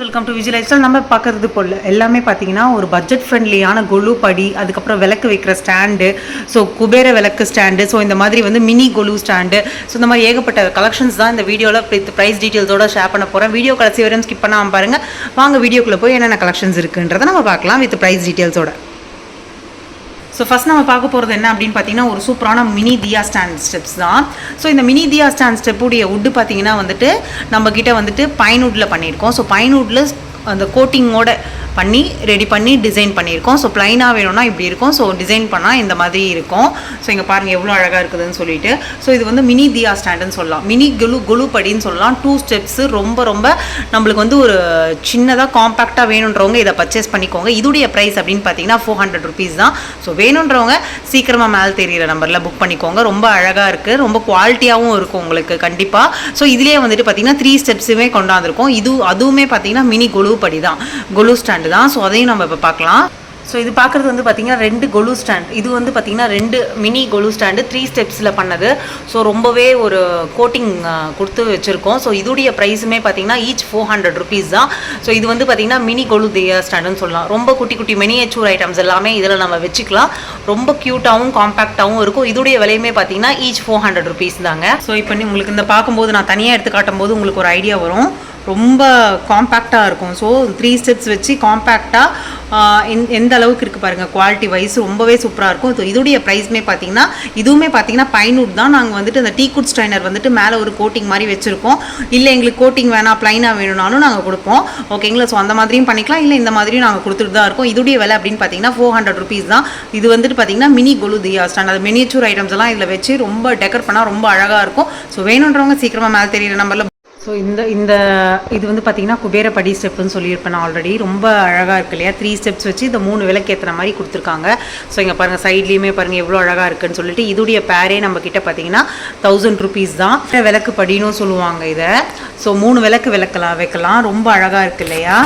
Welcome to Vijay life நம்ம பார்க்கறது போல் எல்லாமே பார்த்தீங்கன்னா ஒரு பட்ஜெட் ஃப்ரெண்ட்லியான கொலு படி அதுக்கப்புறம் விளக்கு வைக்கிற ஸ்டாண்டு ஸோ குபேர விளக்கு ஸ்டாண்டு ஸோ இந்த மாதிரி வந்து மினி கொலு ஸ்டாண்டு ஸோ இந்த மாதிரி ஏகப்பட்ட கலெக்ஷன்ஸ் தான் இந்த வீடியோவில் வித் ப்ரைஸ் டீட்டெயில்ஸோட ஷேர் பண்ண போகிறேன் வீடியோ கடைசி வரையும் ஸ்கிப் பண்ணாமல் பாருங்கள் வாங்க வீடியோக்குள்ளே போய் என்னென்ன கலெக்ஷன்ஸ் இருக்குன்றதை நம்ம பார்க்கலாம் வித் ப்ரைஸ் டீட்டெயில்ஸோட ஸோ ஃபஸ்ட் நம்ம பார்க்க போகிறது என்ன அப்படின்னு பார்த்தீங்கன்னா ஒரு சூப்பரான மினி தியா ஸ்டாண்ட் ஸ்டெப்ஸ் தான். ஸோ இந்த மினி தியா ஸ்டாண்ட் ஸ்டெப்புடைய உட்டு பார்த்தீங்கன்னா வந்துட்டு நம்ம வந்துட்டு பைன்வுட்டில் பண்ணியிருக்கோம். ஸோ பைன்வுட்டில் அந்த கோட்டிங்கோட பண்ணி ரெடி பண்ணி டிசைன் பண்ணியிருக்கோம். ஸோ ப்ளைனாக வேணும்னா இப்படி இருக்கும். ஸோ டிசைன் பண்ணால் இந்த மாதிரி இருக்கும். ஸோ இங்கே பாருங்கள் எவ்வளோ அழகாக இருக்குதுன்னு சொல்லிட்டு. ஸோ இது வந்து மினி தியா ஸ்டாண்டுன்னு சொல்லலாம். மினி குலு குலு படின்னு சொல்லலாம். டூ ஸ்டெப்ஸு ரொம்ப ரொம்ப நம்மளுக்கு வந்து ஒரு சின்னதாக காம்பேக்டாக வேணுன்றவங்க இதை பர்ச்சேஸ் பண்ணிக்கோங்க. இதுடைய ப்ரைஸ் அப்படின்னு பார்த்தீங்கன்னா ஃபோர் ஹண்ட்ரட் ருபீஸ் தான். ஸோ வேணுன்றவங்க சீக்கிரமாக மேலே தெரியிற நம்பரில் புக் பண்ணிக்கோங்க. ரொம்ப அழகாக இருக்குது ரொம்ப குவாலிட்டியாகவும் இருக்கும் உங்களுக்கு கண்டிப்பாக ஸோ இதுலேயே வந்துட்டு பார்த்தீங்கன்னா த்ரீ ஸ்டெப்ஸுமே கொண்டாந்துருக்கோம். இது அதுவுமே பார்த்தீங்கன்னா மினி குலு படி தான். குலு ஸ்டாண்ட் தான். ஸோ அதையும் நம்ம இப்போ பார்க்கலாம். ஸோ இது பார்க்குறது வந்து பார்த்தீங்கன்னா ரெண்டு கொலு ஸ்டாண்ட் இது வந்து பார்த்தீங்கன்னா ரெண்டு மினி கொலு ஸ்டாண்டு த்ரீ ஸ்டெப்ஸில் பண்ணது. ஸோ ரொம்பவே ஒரு கோட்டிங் கொடுத்து வச்சுருக்கோம். ஸோ இதுடைய ப்ரைஸுமே பார்த்தீங்கன்னா ஈச் ஃபோர் ஹண்ட்ரட் ருபீஸ் தான். ஸோ இது வந்து பார்த்தீங்கன்னா மினி கொலு தியா ஸ்டாண்டுன்னு சொல்லலாம். ரொம்ப குட்டி குட்டி மினியேச்சூர் ஐட்டம்ஸ் எல்லாமே இதில் நம்ம வச்சுக்கலாம். ரொம்ப க்யூட்டாகவும் காம்பேக்டாகவும் இருக்கும். இதுடைய விலையுமே பார்த்தீங்கன்னா ஈச் ஃபோர் ஹண்ட்ரட் ருபீஸ் தாங்க. ஸோ இப்போ உங்களுக்கு இந்த பார்க்கும்போது நான் தனியாக எடுத்து காட்டும் போது உங்களுக்கு ஒரு ஐடியா வரும். ரொம்ப காம்பேக்டாக இருக்கும். ஸோ த்ரீ ஸ்டெப்ஸ் வச்சு காம்பேக்டாக எந்த அளவுக்கு இருக்குது பாருங்கள் குவாலிட்டி வைஸ் ரொம்பவே சூப்பராக இருக்கும். ஸோ இதோடைய ப்ரைஸ்மே பார்த்தீங்கன்னா இதுவுமே பார்த்தீங்கன்னா பைன்வுட் தான். நாங்கள் வந்துட்டு அந்த டீ குட் ஸ்டைனர் வந்துட்டு மேலே ஒரு கோட்டிங் மாதிரி வச்சுருக்கோம். இல்லை எங்களுக்கு கோட்டிங் வேணாம் ப்ளைனாக வேணும்னாலும் நாங்கள் கொடுப்போம். ஓகேங்களா ஸோ அந்த மாதிரியும் பண்ணிக்கலாம். இல்லை இந்த மாதிரியும் நாங்கள் கொடுத்துட்டு தான் இருக்கோம். இதுடைய விலை அப்படின்னு பார்த்தீங்கன்னா ஃபோர் ஹண்ட்ரட் ருபீஸ் தான். இது வந்துட்டு பார்த்தீங்கன்னா மினி கொலு தியா ஸ்டாண்ட் அது மினிச்சூர் ஐட்டம்ஸ் எல்லாம் இதில் வச்சு ரொம்ப டெக்கர் பண்ணால் ரொம்ப அழகாக இருக்கும். ஸோ வேணுன்றவங்க சீக்கிரமாக மேலே தெரியிற நம்பரில் ஸோ இந்த இந்த இது வந்து பார்த்தீங்கன்னா குபேரப்படி ஸ்டெப்புன்னு சொல்லியிருப்பேன் நான் ஆல்ரெடி ரொம்ப அழகாக இருக்கு இல்லையா? த்ரீ ஸ்டெப்ஸ் வச்சு இந்த மூணு விளக்கு ஏற்றுற மாதிரி கொடுத்துருக்காங்க. ஸோ இங்கே பாருங்கள் சைட்லேயுமே பாருங்கள் எவ்வளோ அழகாக இருக்குன்னு சொல்லிட்டு இதுடைய பேரே நம்ம கிட்ட பார்த்தீங்கன்னா தௌசண்ட் ருபீஸ் தான். விளக்கு படின்னு சொல்லுவாங்க இதை. ஸோ மூணு விளக்கு விளக்கலாம் வைக்கலாம். ரொம்ப அழகாக இருக்கு இல்லையா?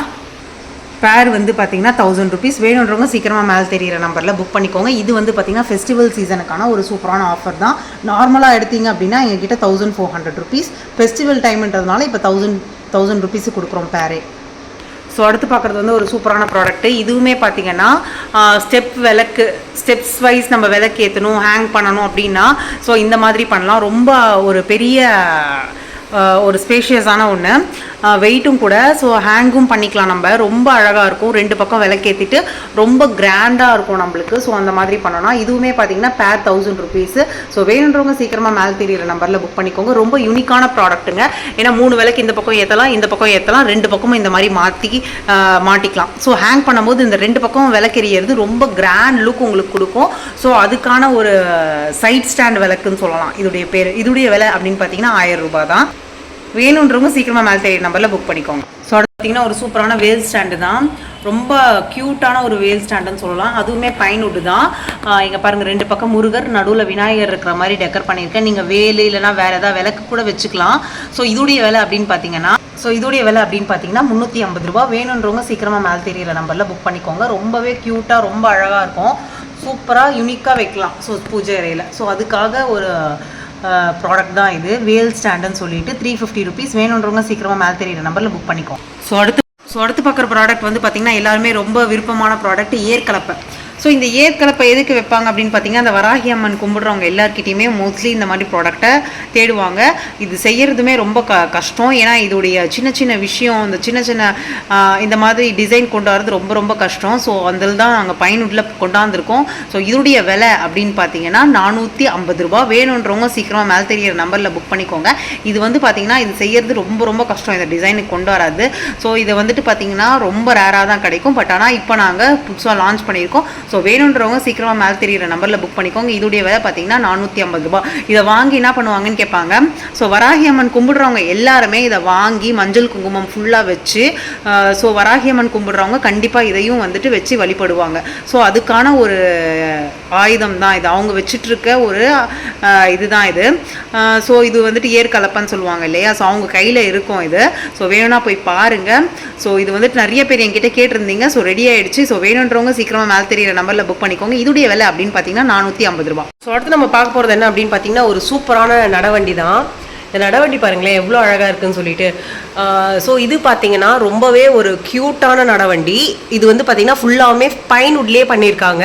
பேர் வந்து பார்த்தீங்கன்னா தௌசண்ட் ருபீஸ் வேணுன்றவங்க சீக்கிரமாக மேலே தெரியிற நம்பரில் புக் பண்ணிக்கோங்க. இது வந்து பார்த்தீங்கன்னா ஃபெஸ்டிவல் சீசனுக்கான ஒரு சூப்பரான ஆஃபர் தான். நார்மலாக எடுத்தீங்க அப்படின்னா எங்ககிட்ட thousand four hundred rupees festival டைம்ன்றதுனால இப்போ தௌசண்ட் தௌசண்ட் ருபீஸ் கொடுக்குறோம் பேரே. ஸோ அடுத்து பார்க்குறது வந்து ஒரு சூப்பரான ப்ராடக்ட்டு இதுவுமே பார்த்தீங்கன்னா ஸ்டெப் விளக்கு ஸ்டெப்ஸ் வைஸ் நம்ம விளக்கு ஏற்றணும் ஹேங் பண்ணணும் அப்படின்னா ஸோ இந்த மாதிரி பண்ணலாம். ரொம்ப ஒரு பெரிய ஒரு ஸ்பேஷியஸான ஒன்று வெயிட்டும் கூட ஸோ ஹேங்கும் பண்ணிக்கலாம் நம்ம. ரொம்ப அழகாக இருக்கும். ரெண்டு பக்கம் விளக்கேற்றிட்டு ரொம்ப கிராண்டாக இருக்கும் நம்மளுக்கு. ஸோ அந்த மாதிரி பண்ணணும் இதுவுமே பார்த்தீங்கன்னா பேர் தௌசண்ட் ருபீஸு ஸோ வேணுன்றவங்க சீக்கிரமாக மேலே தெரியிற நம்பரில் புக் பண்ணிக்கோங்க. ரொம்ப யூனிக்கான ப்ராடக்ட்டுங்க ஏன்னா மூணு விளக்கு இந்த பக்கம் ஏற்றலாம் இந்த பக்கம் ஏற்றலாம் ரெண்டு பக்கமும் இந்த மாதிரி மாற்றி மாட்டிக்கலாம். ஸோ ஹேங் பண்ணும்போது இந்த ரெண்டு பக்கம் விளக்கெறியறது ரொம்ப கிராண்ட் லுக் உங்களுக்கு கொடுக்கும். ஸோ அதுக்கான ஒரு சைட் ஸ்டாண்ட் விளக்குன்னு சொல்லலாம். இதோடைய பேர் இதோடைய விலை அப்படின்னு பார்த்தீங்கன்னா ஆயிரம் ரூபாய் தான். வேணுன்றவங்க சீக்கிரமாக மேலே தெரியுற நம்பரில் புக் பண்ணிக்கோங்க. ஸோ அதை பார்த்தீங்கன்னா ஒரு சூப்பரான வேல் ஸ்டாண்டு தான். ரொம்ப க்யூட்டான ஒரு வேல் ஸ்டாண்டுன்னு சொல்லலாம். அதுவுமே பைன்வுட் தான். இங்கே பாருங்கள் ரெண்டு பக்கம் முருகர் நடுவில் விநாயகர் இருக்கிற மாதிரி டெக்கர் பண்ணியிருக்கேன். நீங்கள் வேலு இல்லைனா வேறு ஏதாவது விளக்கு கூட வச்சுக்கலாம். ஸோ இதோடைய விலை அப்படின்னு பார்த்தீங்கன்னா ஸோ இதோடைய விலை அப்படின்னு பார்த்தீங்கன்னா முந்நூற்றி ஐம்பது ரூபா. வேணுன்றவங்க சீக்கிரமாக மேலே தெரியிற நம்பரில் புக் பண்ணிக்கோங்க. ரொம்பவே க்யூட்டாக ரொம்ப அழகாக இருக்கும். சூப்பராக யூனிக்காக வைக்கலாம். ஸோ பூஜை அறையில். ஸோ அதுக்காக ஒரு ப்ராடக்ட் தான் இது. வேல் ஸ்டாண்டுன்னு சொல்லிட்டு த்ரீ ஃபிஃப்டி ருபீஸ் வேணுன்றவங்க சீக்கிரமாக மேலே தெரியிற நம்பரில் புக் பண்ணிக்கோ. ஸோ அடுத்து ஸோ அடுத்து பார்க்குற ப்ராடக்ட் வந்து பார்த்திங்கன்னா எல்லாருமே ரொம்ப விருப்பமான ப்ராடக்ட் ஏற்கலப்பை. ஸோ இந்த ஏற்கலப்பை எதுக்கு வைப்பாங்க அப்படின்னு பார்த்தீங்கன்னா அந்த வராகி அம்மன் கும்பிடுறவங்க எல்லாருக்கிட்டையுமே மோஸ்ட்லி இந்த மாதிரி ப்ராடக்ட்டை தேடுவாங்க. இது செய்கிறதுமே ரொம்ப க கஷ்டம். ஏன்னா இதோடைய சின்ன சின்ன விஷயம் இந்த சின்ன சின்ன இந்த மாதிரி டிசைன் கொண்டு வரது ரொம்ப ரொம்ப கஷ்டம். ஸோ அதில் தான் நாங்கள் பயனுள்ள கொண்டாந்துருக்கோம். ஸோ இதோடைய விலை அப்படின்னு பார்த்தீங்கன்னா நானூற்றி ஐம்பது ரூபா. வேணுன்றவங்க சீக்கிரமாக மேலே தெரியிற நம்பரில் புக் பண்ணிக்கோங்க. இது வந்து பார்த்தீங்கன்னா இது செய்கிறது ரொம்ப ரொம்ப கஷ்டம். இந்த டிசைனுக்கு கொண்டு வராது ஸோ இதை வந்துட்டு பார்த்தீங்கன்னா ரொம்ப ரேராக தான் கிடைக்கும். பட் ஆனால் இப்போ நாங்கள் புதுசாக லான்ச் பண்ணியிருக்கோம். ஸோ ஸோ வேணுன்றவங்க சீக்கிரமாக மேலே தெரியிற நம்பரில் புக் பண்ணிக்கோங்க. இதோடைய விலை பார்த்தீங்கன்னா நானூற்றி ஐம்பது ரூபா இதை வாங்கி என்ன பண்ணுவாங்கன்னு கேட்பாங்க ஸோ வராகி அம்மன் கும்பிடுறவங்க எல்லாருமே இதை வாங்கி மஞ்சள் குங்குமம் ஃபுல்லாக வச்சு ஸோ வராகி அம்மன் கும்பிடுறவங்க கண்டிப்பாக இதையும் வந்துட்டு வச்சு வழிபடுவாங்க. ஸோ அதுக்கான ஒரு ஆயுதம் தான் இது. அவங்க வச்சிட்ருக்க ஒரு இதுதான் இது. ஸோ இது வந்துட்டு ஏற்கலப்பன்னு சொல்லுவாங்க இல்லையா? ஸோ அவங்க கையில் இருக்கும் இது. ஸோ வேணும்னா போய் பாருங்கள் ஸோ இது வந்துட்டு நிறைய பேர் என்கிட்ட கேட்டிருந்தீங்க. ஸோ ரெடி ஆகிடுச்சு ஸோ வேணுன்றவங்க சீக்கிரமாக மேலே தெரியிற நம்பரில் புக் பண்ணிக்கோங்க. இதுடைய விலை அப்படின்னு பார்த்தீங்கன்னா நானூற்றி ஐம்பது ரூபா ஸோ அடுத்து நம்ம பார்க்க போகிறது என்ன அப்படின்னு பார்த்தீங்கன்னா ஒரு சூப்பரான நடவண்டி தான் இந்த நடவண்டி பாருங்களேன் எவ்வளோ அழகாக இருக்குன்னு சொல்லிட்டு. ஸோ இது பார்த்தீங்கன்னா ரொம்பவே ஒரு க்யூட்டான நடவண்டி. இது வந்து பார்த்தீங்கன்னா ஃபுல்லாமே பைன்வுட்லேயே பண்ணியிருக்காங்க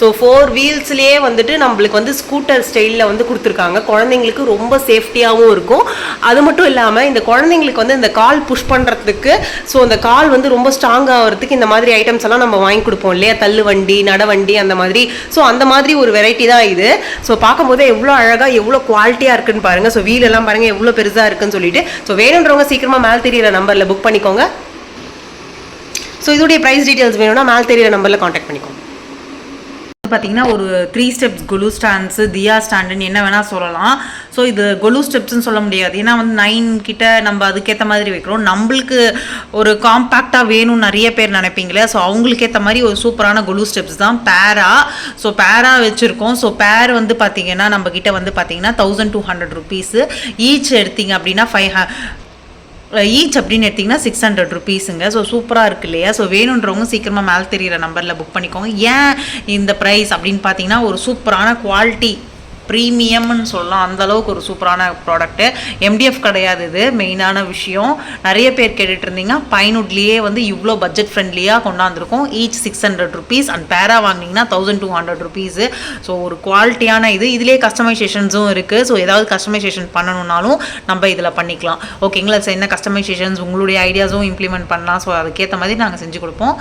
ஸோ ஃபோர் வீல்ஸ்லேயே வந்துட்டு நம்மளுக்கு வந்து ஸ்கூட்டர் ஸ்டைலில் வந்து கொடுத்துருக்காங்க. குழந்தைங்களுக்கு ரொம்ப சேஃப்டியாகவும் இருக்கும். அது மட்டும் இல்லாமல் இந்த குழந்தைங்களுக்கு வந்து இந்த கால் புஷ் பண்ணுறதுக்கு ஸோ அந்த கால் வந்து ரொம்ப ஸ்ட்ராங் ஆகிறதுக்கு இந்த மாதிரி ஐட்டம்ஸ் எல்லாம் நம்ம வாங்கி கொடுப்போம் இல்லையா? தள்ளு வண்டி நடவண்டி அந்த மாதிரி. ஸோ அந்த மாதிரி ஒரு வெரைட்டி தான் இது. ஸோ பார்க்கும்போது எவ்வளோ அழகாக எவ்வளோ குவாலிட்டியாக இருக்குன்னு பாருங்கள் ஸோ வீலெல்லாம் பாருங்கள் எவ்வளோ பெருசாக இருக்குன்னு சொல்லிட்டு. ஸோ வேணுன்றவங்க சீக்கிரமாக மேல் தெரியிற நம்பரில் புக் பண்ணிக்கோங்க. ஸோ இதோடைய ப்ரைஸ் டீட்டெயில்ஸ் வேணும்னா மேல் தெரியிற நம்பரில் காண்டாக்ட் பண்ணிக்கோங்க. பார்த்தீங்கன்னா ஒரு three steps golu stands diya ஸ்டாண்டுன்னு என்ன வேணால் சொல்லலாம். ஸோ இது குலு ஸ்டெப்ஸ்னு சொல்ல முடியாது. ஏன்னா வந்து நைன் கிட்ட நம்ம அதுக்கேற்ற மாதிரி வைக்கிறோம். நம்மளுக்கு ஒரு காம்பேக்டாக வேணும்னு நிறைய பேர் நினைப்பீங்களே. ஸோ அவங்களுக்கு ஏற்ற மாதிரி ஒரு சூப்பரான குலு ஸ்டெப்ஸ் தான் பேரா ஸோ பேரா வச்சுருக்கோம். ஸோ பேர் வந்து பார்த்தீங்கன்னா நம்ம வந்து பார்த்தீங்கன்னா thousand two hundred rupees each எடுத்தீங்க அப்படின்னா ஃபைவ் ஈச் அப்படின்னு எடுத்திங்கன்னா சிக்ஸ் ஹண்ட்ரட் ருபீஸுங்க ஸோ சூப்பராக இருக்கு இல்லையா? ஸோ வேணுன்றவங்க சீக்கிரமாக மேலே தெரிகிற நம்பரில் புக் பண்ணிக்கோங்க. ஏன் இந்த ப்ரைஸ் அப்படின்னு பார்த்தீங்கன்னா ஒரு சூப்பரான குவாலிட்டி ப்ரீமியம்னு சொல்லலாம். அந்த அளவுக்கு ஒரு சூப்பரான ப்ராடக்ட்டு எம்டிஎஃப் கிடையாது இது. மெயினான விஷயம். நிறைய பேர் கேட்டுட்டு இருந்தீங்க பைனுட்லேயே வந்து இவ்வளோ பட்ஜெட் ஃப்ரெண்ட்லியாக கொண்டாந்துருக்கோம். Each six hundred rupees and பேரா வாங்கினீங்கன்னா thousand two hundred rupees so ஒரு குவாலிட்டியான இது. இதுலேயே கஸ்டமைசேஷன்ஸும் இருக்குது ஸோ ஏதாவது கஸ்டமைசேஷன் பண்ணணுன்னாலும் நம்ம இதில் பண்ணிக்கலாம். ஓகேங்களா ஸோ என்ன கஸ்டமைசேஷன்ஸ் உங்களுடைய ஐடியாஸும் இம்ப்ளிமெண்ட் பண்ணலாம். ஸோ அதுக்கேற்ற மாதிரி நாங்கள் செஞ்சு கொடுப்போம்.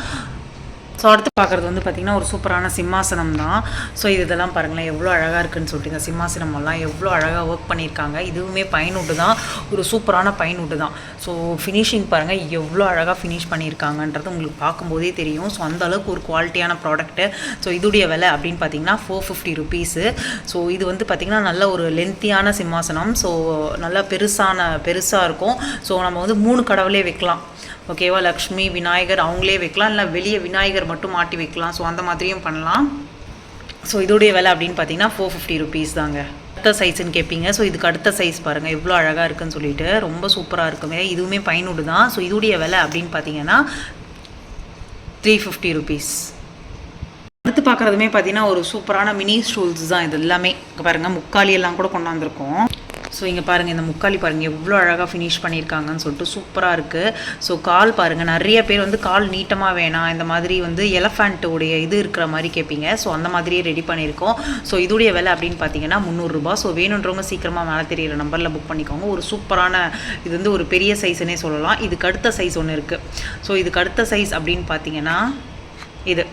ஸோ அடுத்து பார்க்குறது வந்து பார்த்திங்கன்னா ஒரு சூப்பரான சிம்மாசனம் தான். ஸோ இது இதெல்லாம் பாருங்களேன் எவ்வளோ அழகாக இருக்குன்னு சொல்லிட்டு இந்த சிம்மாசனமெல்லாம் எவ்வளோ அழகாக ஒர்க் பண்ணியிருக்காங்க. இதுவுமே பயனுட்டு தான். ஒரு சூப்பரான பயனுட்டு தான். ஸோ ஃபினிஷிங் பாருங்கள் எவ்வளோ அழகாக ஃபினிஷ் பண்ணியிருக்காங்கன்றது உங்களுக்கு பார்க்கும்போதே தெரியும். ஸோ அந்த அளவுக்கு ஒரு குவாலிட்டியான ப்ராடக்ட்டு ஸோ இதுடைய விலை அப்படின்னு பார்த்தீங்கன்னா ஃபோர் ஃபிஃப்டி ருபீஸு ஸோ இது வந்து பார்த்திங்கன்னா நல்ல ஒரு லென்த்தியான சிம்மாசனம். ஸோ நல்லா பெருசான பெருசாக இருக்கும். ஸோ நம்ம வந்து மூணு கடவுளே வைக்கலாம். ஓகேவா லக்ஷ்மி விநாயகர் அவங்களே வைக்கலாம் இல்லை வெளியே விநாயகர் மட்டும் மாட்டி வைக்கலாம். ஸோ அந்த மாதிரியும் பண்ணலாம். ஸோ இதோடைய விலை அப்படின்னு பார்த்தீங்கன்னா ஃபோர் ஃபிஃப்டி ருபீஸ் தாங்க. அடுத்த சைஸ்ன்னு கேட்பீங்க ஸோ இதுக்கு அடுத்த சைஸ் பாருங்கள் எவ்வளோ அழகாக இருக்குன்னு சொல்லிட்டு ரொம்ப சூப்பராக இருக்குமே இதுவுமே பயனுடு தான். ஸோ இதோடைய விலை அப்படின்னு பார்த்தீங்கன்னா த்ரீ ஃபிஃப்டி ருபீஸ் அடுத்து பார்க்குறதுமே பார்த்தீங்கன்னா ஒரு சூப்பரான மினி ஸ்டூல்ஸ் தான் இது எல்லாமே. பாருங்கள் முக்காலி எல்லாம் கூட கொண்டாந்துருக்கோம். ஸோ இங்கே பாருங்கள் இந்த முக்காலி பாருங்கள் எவ்வளோ அழகாக ஃபினிஷ் பண்ணியிருக்காங்கன்னு சொல்லிட்டு சூப்பராக இருக்குது ஸோ கால் பாருங்கள் நிறைய பேர் வந்து கால் நீட்டமாக வேணாம் இந்த மாதிரி வந்து எலஃபண்ட்டோடைய இது இருக்கிற மாதிரி கேட்பீங்க ஸோ அந்த மாதிரியே ரெடி பண்ணியிருக்கோம். ஸோ இதோடைய விலை அப்படின்னு பார்த்தீங்கன்னா முந்நூறுரூபா ஸோ வேணுன்றவங்க சீக்கிரமாக மேலே தெரியிற நம்பரில் புக் பண்ணிக்கோங்க. ஒரு சூப்பரான இது வந்து ஒரு பெரிய சைஸ்னே சொல்லலாம். இதுக்கு அடுத்த சைஸ் ஒன்று இருக்குது ஸோ இதுக்கு அடுத்த சைஸ் அப்படின்னு பார்த்தீங்கன்னா இது.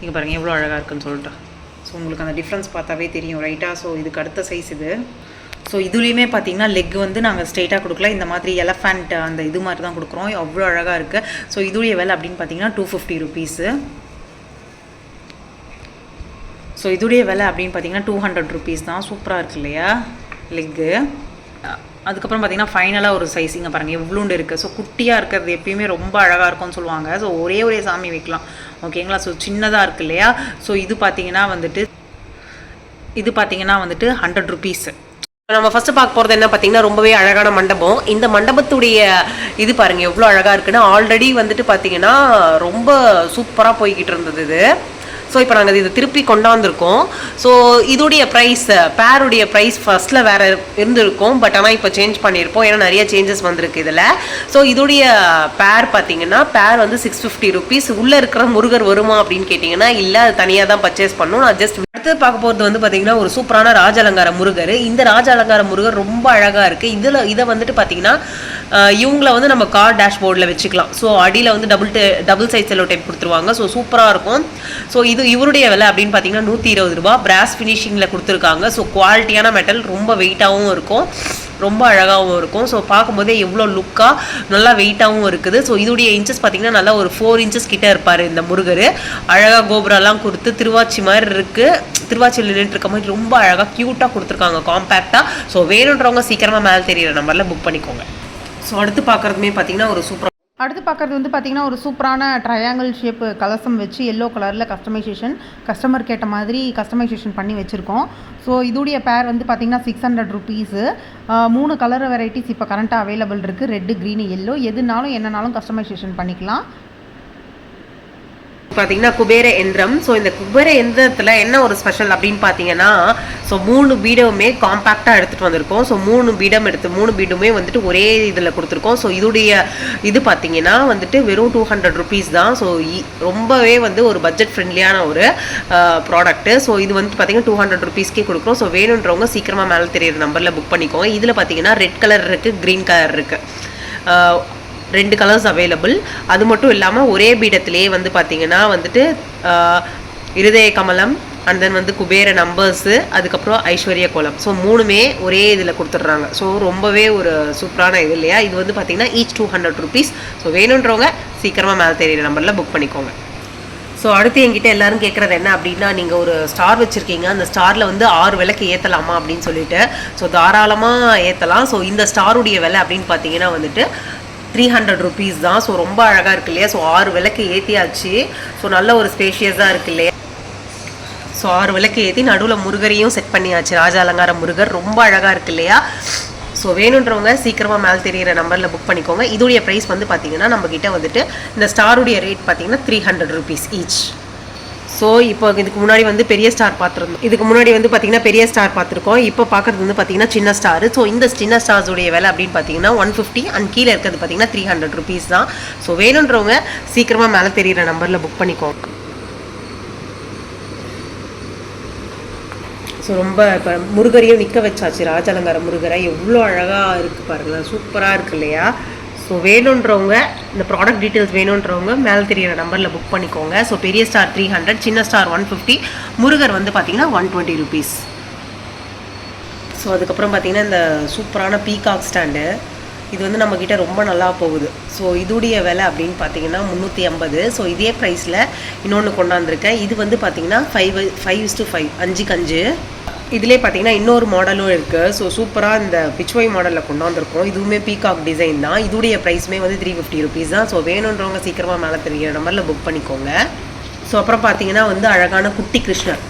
இங்கே பாருங்கள் எவ்வளோ அழகாக இருக்குன்னு சொல்லிட்டு. ஸோ உங்களுக்கு அந்த டிஃப்ரென்ஸ் பார்த்தாவே தெரியும் ரைட்டாக ஸோ இதுக்கு அடுத்த சைஸ் இது. ஸோ இதுலேயுமே பார்த்தீங்கன்னா லெக் வந்து நாங்கள் ஸ்ட்ரெயிட்டாக கொடுக்கல. இந்த மாதிரி எலஃபண்ட் அந்த இது மாதிரி தான் கொடுக்குறோம். அவ்வளோ அழகாக இருக்குது ஸோ இதுடைய விலை அப்படின்னு பார்த்தீங்கன்னா டூ ஃபிஃப்டி ருபீஸு ஸோ இதுடைய விலை அப்படின்னு பார்த்தீங்கன்னா டூ ஹண்ட்ரட் ருபீஸ் தான். சூப்பராக இருக்கு இல்லையா? லெக்கு அதுக்கப்புறம் பார்த்தீங்கன்னா ஃபைனலாக ஒரு சைஸ் இங்கே பாருங்கள் எவ்வளோண்டு இருக்குது ஸோ குட்டியாக இருக்கிறது எப்பயுமே ரொம்ப அழகாக இருக்கும்னு சொல்லுவாங்க. ஸோ ஒரே ஒரே சாமி வைக்கலாம். ஓகேங்களா ஸோ சின்னதாக இருக்கு இல்லையா? ஸோ இது பார்த்தீங்கன்னா வந்துட்டு இது பார்த்தீங்கன்னா வந்துட்டு ஹண்ட்ரட் ருபீஸு நம்ம ஃபர்ஸ்ட் பார்க்க போகிறது என்ன பார்த்தீங்கன்னா ரொம்பவே அழகான மண்டபம். இந்த மண்டபத்துடைய இது பாருங்க எவ்வளோ அழகாக இருக்குன்னு. ஆல்ரெடி வந்துட்டு பார்த்தீங்கன்னா ரொம்ப சூப்பராக போய்கிட்டு இருந்தது இது. ஸோ இப்போ நாங்கள் இதை திருப்பி கொண்டாந்துருக்கோம். ஸோ இதோடைய ப்ரைஸ் பேருடைய ப்ரைஸ் ஃபஸ்ட்டில் வேறு இருந்திருக்கும். பட் ஆனால் இப்போ சேஞ்ச் பண்ணியிருப்போம் ஏன்னா நிறைய சேஞ்சஸ் வந்திருக்கு இதில். ஸோ இதோடைய பேர் பார்த்தீங்கன்னா பேர் வந்து சிக்ஸ் ஃபிஃப்டி ருபீஸ் உள்ளே இருக்கிற முருகர் வருமா அப்படின்னு கேட்டிங்கன்னா இல்லை அது தனியாக தான் பர்ச்சேஸ் பண்ணணும் நான் ஜஸ்ட் அடுத்து பார்க்க போகிறது வந்து பார்த்தீங்கன்னா ஒரு சூப்பரான ராஜ அலங்கார முருகர். இந்த ராஜ அலங்கார முருகர் ரொம்ப அழகாக இருக்குது இதில் இதை வந்துட்டு பார்த்தீங்கன்னா இவங்கள வந்து நம்ம கார் டேஷ்போர்டில் வச்சுக்கலாம். ஸோ அடியில் வந்து double double size cello type கொடுத்துருவாங்க. ஸோ சூப்பராக இருக்கும். ஸோ இது இவருடைய விலை அப்படின்னு பார்த்தீங்கன்னா நூற்றி இருபது ரூபா. பிராஸ் ஃபினிஷிங்கில் கொடுத்துருக்காங்க. ஸோ குவாலிட்டியான மெட்டல் ரொம்ப வெயிட்டாகவும் இருக்கும். ரொம்ப அழகாகவும் இருக்கும். ஸோ பார்க்கும்போதே எவ்வளோ லுக்காக நல்லா வெயிட்டாகவும் இருக்குது. ஸோ இதோடைய இன்ச்சஸ் பார்த்தீங்கன்னா நல்லா ஒரு ஃபோர் இன்ச்சஸ் கிட்டே இருப்பார் இந்த முருகர். அழகாக கோபுரம்லாம் கொடுத்து திருவாச்சி மாதிரி இருக்குது திருவாச்சியில் நின்றுட்டு இருக்க மாதிரி ரொம்ப அழகாக க்யூட்டாக கொடுத்துருக்காங்க காம்பேக்டாக ஸோ வேணுன்றவங்க சீக்கிரமாக மேலே தெரியிற நம்பரில் புக் பண்ணிக்கோங்க. ஸோ அடுத்து பார்க்குறதுமே பார்த்தீங்கன்னா ஒரு சூப்பர் அடுத்து பார்க்குறது வந்து பார்த்திங்கன்னா ஒரு சூப்பரான ட்ரையாங்கிள் ஷேப்பு கலசம் வச்சு எல்லோ கலரில் கஸ்டமைசேஷன் கஸ்டமர் கேட்ட மாதிரி கஸ்டமைசேஷன் பண்ணி வச்சுருக்கோம். ஸோ இதோடைய பேர் வந்து பார்த்திங்கன்னா சிக்ஸ் ஹண்ட்ரட் ருபீஸு மூணு கலர் வெரைட்டிஸ் இப்போ கரண்ட்டாக அவைலபிள் இருக்குது ரெட்டு க்ரீனு எல்லோ எதுனாலும் என்னனாலும் கஸ்டமைசேஷன் பண்ணிக்கலாம். பார்த்தீங்கன்னா குபேர எந்திரம். ஸோ இந்த குபேர எந்திரத்தில் என்ன ஒரு ஸ்பெஷல் அப்படின்னு பார்த்தீங்கன்னா ஸோ மூணு பீடமுமே காம்பேக்டாக எடுத்துகிட்டு வந்திருக்கோம். ஸோ மூணு பீடம் எடுத்து மூணு பீடுமே வந்துட்டு ஒரே இதில் கொடுத்துருக்கோம். ஸோ இதுடைய இது பார்த்தீங்கன்னா வந்துட்டு வெறும் டூ ஹண்ட்ரட் ருபீஸ் தான். ஸோ ரொம்பவே வந்து ஒரு பட்ஜெட் ஃப்ரெண்ட்லியான ஒரு ப்ராடக்ட்டு ஸோ இது வந்து பார்த்தீங்கன்னா டூ ஹண்ட்ரட் ருபீஸ்க்கே கொடுக்குறோம். ஸோ வேணுன்றவங்க சீக்கிரமாக மேலே தெரியுற நம்பரில் புக் பண்ணிக்கோங்க. இதில் பார்த்தீங்கன்னா ரெட் கலர் இருக்குது க்ரீன் கலர் இருக்குது ரெண்டு கலர்ஸ் அவைலபிள் அது மட்டும் இல்லாமல் ஒரே பீடத்திலேயே வந்து பார்த்தீங்கன்னா வந்துட்டு இருதய கமலம் அண்ட் தென் வந்து குபேர நம்பர்ஸு அதுக்கப்புறம் ஐஸ்வர்ய கோலம். ஸோ மூணுமே ஒரே இதில் கொடுத்துட்றாங்க. ஸோ ரொம்பவே ஒரு சூப்பரான இது இல்லையா? இது வந்து பார்த்தீங்கன்னா each two hundred rupees so வேணுன்றவங்க சீக்கிரமாக மேலே தெரியிற நம்பரில் புக் பண்ணிக்கோங்க. ஸோ அடுத்து என்கிட்ட எல்லாரும் கேட்குறது என்ன அப்படின்னா நீங்கள் ஒரு ஸ்டார் வச்சுருக்கீங்க. அந்த ஸ்டாரில் வந்து ஆறு விளக்கு ஏற்றலாமா அப்படின்னு சொல்லிட்டு. ஸோ தாராளமாக ஏற்றலாம் ஸோ இந்த ஸ்டாருடைய விலை அப்படின்னு பார்த்தீங்கன்னா வந்துட்டு த்ரீ ஹண்ட்ரட் ருபீஸ் தான். ஸோ ரொம்ப அழகாக இருக்கு இல்லையா? ஸோ ஆறு விளக்கு ஏற்றியாச்சு ஸோ நல்ல ஒரு ஸ்பேஷியஸாக இருக்கு இல்லையா? ஸோ ஆறு விளக்கு ஏற்றி நடுவில் முருகரையும் செட் பண்ணியாச்சு. ராஜா அலங்கார முருகர். ரொம்ப அழகாக இருக்கு இல்லையா? ஸோ வேணுன்றவங்க சீக்கிரமாக மேலே தெரியிற நம்பரில் புக் பண்ணிக்கோங்க. இதோடைய ப்ரைஸ் வந்து பார்த்தீங்கன்னா நம்மக்கிட்ட வந்துட்டு இந்த ஸ்டாருடைய ரேட் பார்த்தீங்கன்னா three hundred rupees each so இப்போ இதுக்கு முன்னாடி வந்து பெரிய ஸ்டார் பார்த்துருந்தோம். இதுக்கு முன்னாடி வந்து பார்த்தீங்கன்னா பெரிய ஸ்டார் பார்த்துருக்கோம். இப்போ பார்க்குறது வந்து பார்த்தீங்கன்னா சின்ன ஸ்டார் ஸோ இந்த சின்ன ஸ்டார்ஸுடைய விலை அப்படின்னு பார்த்தீங்கன்னா ஒன் ஃபிஃப்டி அண்ட் கீழே இருக்கிறது பார்த்தீங்கன்னா த்ரீ ஹண்ட்ரட் ருபீஸ் தான். ஸோ வேணுன்றவங்க சீக்கிரமாக மேலே தெரியிற நம்பரில் புக் பண்ணிக்கோங்க. ஸோ ரொம்ப இப்போ முருகரையும் நிற்க வச்சாச்சு. ராஜாலங்கார முருகரை. எவ்வளோ அழகாக இருக்குது பாருங்களேன். சூப்பராக இருக்கு இல்லையா? ஸோ வேணுன்றவங்க இந்த ப்ராடக்ட் டீட்டெயில்ஸ் வேணுன்றவங்க மேலே தெரியிற நம்பரில் புக் பண்ணிக்கோங்க. ஸோ பெரிய ஸ்டார் த்ரீ ஹண்ட்ரட் சின்ன ஸ்டார் ஒன் ஃபிஃப்டி முருகர் வந்து பார்த்திங்கன்னா ஒன் டுவெண்ட்டி ருபீஸ் ஸோ அதுக்கப்புறம் பார்த்தீங்கன்னா இந்த சூப்பரான பீகாக் ஸ்டாண்டு இது வந்து நம்மக்கிட்ட ரொம்ப நல்லா போகுது. ஸோ இதுடைய விலை அப்படின்னு பார்த்தீங்கன்னா முந்நூற்றி ஐம்பது. ஸோ இதே ப்ரைஸில் இன்னொன்று கொண்டாந்துருக்கேன். இது வந்து பார்த்தீங்கன்னா five five is to five அஞ்சுக்கு அஞ்சு. இதிலே பார்த்தீங்கன்னா இன்னொரு மாடலும் இருக்குது ஸோ சூப்பராக இந்த பிச்வை மாடலில் கொண்டாந்துருக்கோம். இதுவுமே பீகாக் டிசைன் தான். இதுடைய ப்ரைஸுமே வந்து த்ரீ ஃபிஃப்டி ருபீஸ் தான். ஸோ வேணுன்றவங்க சீக்கிரமாக மேலே தெரிகிற நம்பரில் புக் பண்ணிக்கோங்க. ஸோ அப்புறம் பார்த்தீங்கன்னா வந்து அழகான குட்டி கிருஷ்ணர்.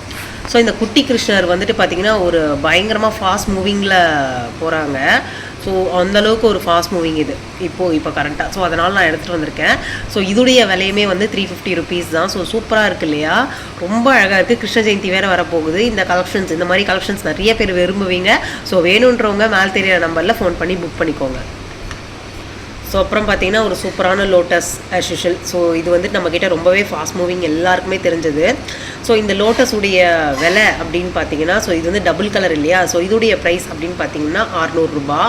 ஸோ இந்த குட்டி கிருஷ்ணர் வந்துட்டு பார்த்தீங்கன்னா ஒரு பயங்கரமாக ஃபாஸ்ட் மூவிங்கில் போகிறாங்க ஸோ அந்தளவுக்கு ஒரு ஃபாஸ்ட் மூவிங் இது. இப்போது இப்போ கரண்ட்டாக ஸோ அதனால் நான் எடுத்துகிட்டு வந்திருக்கேன். ஸோ இதுடைய விலையுமே வந்து த்ரீ ஃபிஃப்டி ருபீஸ் தான். ஸோ சூப்பராக இருக்கு இல்லையா? ரொம்ப அழகாக இருக்குது கிருஷ்ண ஜெயந்தி வேறு வரப்போகுது. இந்த கலெக்ஷன்ஸ் இந்த மாதிரி கலெக்ஷன்ஸ் நிறைய பேர் விரும்புவீங்க. ஸோ வேணுன்றவங்க மேல் தெரியிற நம்பரில் ஃபோன் பண்ணி புக் பண்ணிக்கோங்க. ஸோ அப்புறம் பார்த்தீங்கன்னா ஒரு சூப்பரான லோட்டஸ் ஆஸ் யூஷுவல் ஸோ இது வந்துட்டு நம்மக்கிட்ட ரொம்பவே ஃபாஸ்ட் மூவிங் எல்லாருக்குமே தெரிஞ்சது. ஸோ இந்த லோட்டஸ் உடைய விலை அப்படின்னு பார்த்தீங்கன்னா ஸோ இது வந்து டபுள் கலர் இல்லையா? ஸோ இதோடைய ப்ரைஸ் அப்படின்னு பார்த்தீங்கன்னா அறநூறுரூபா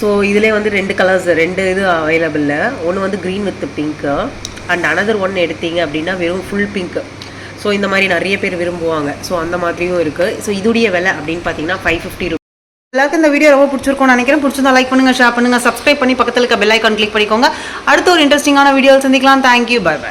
ஸோ இதிலே வந்து ரெண்டு கலர்ஸ் ரெண்டு இது அவைலபிளில் ஒன்று வந்து green with pink and another one எடுத்தீங்க அப்படின்னா வெறும் ஃபுல் பிங்க்கு ஸோ இந்த மாதிரி நிறைய பேர் விரும்புவாங்க. ஸோ அந்த மாதிரியும் இருக்குது ஸோ இதுடைய விலை அப்படின்னு பார்த்தீங்கன்னா ஃபைவ் ஃபிஃப்டி எல்லாருக்கும் இந்த வீடியோ ரொம்ப பிடிச்சிருக்கும்னு நினைக்கிறேன். பிடிச்சிருந்தா லைக் பண்ணுங்க ஷேர் பண்ணுங்க சப்ஸ்கிரைப் பண்ணி பக்கத்தில் இருக்க பெல் ஐக்கான் கிளிக் பண்ணிக்கோங்க. அடுத்த ஒரு இன்ட்ரெஸ்டிங்கான வீடியோ சந்திக்கலாம். Thank you bye by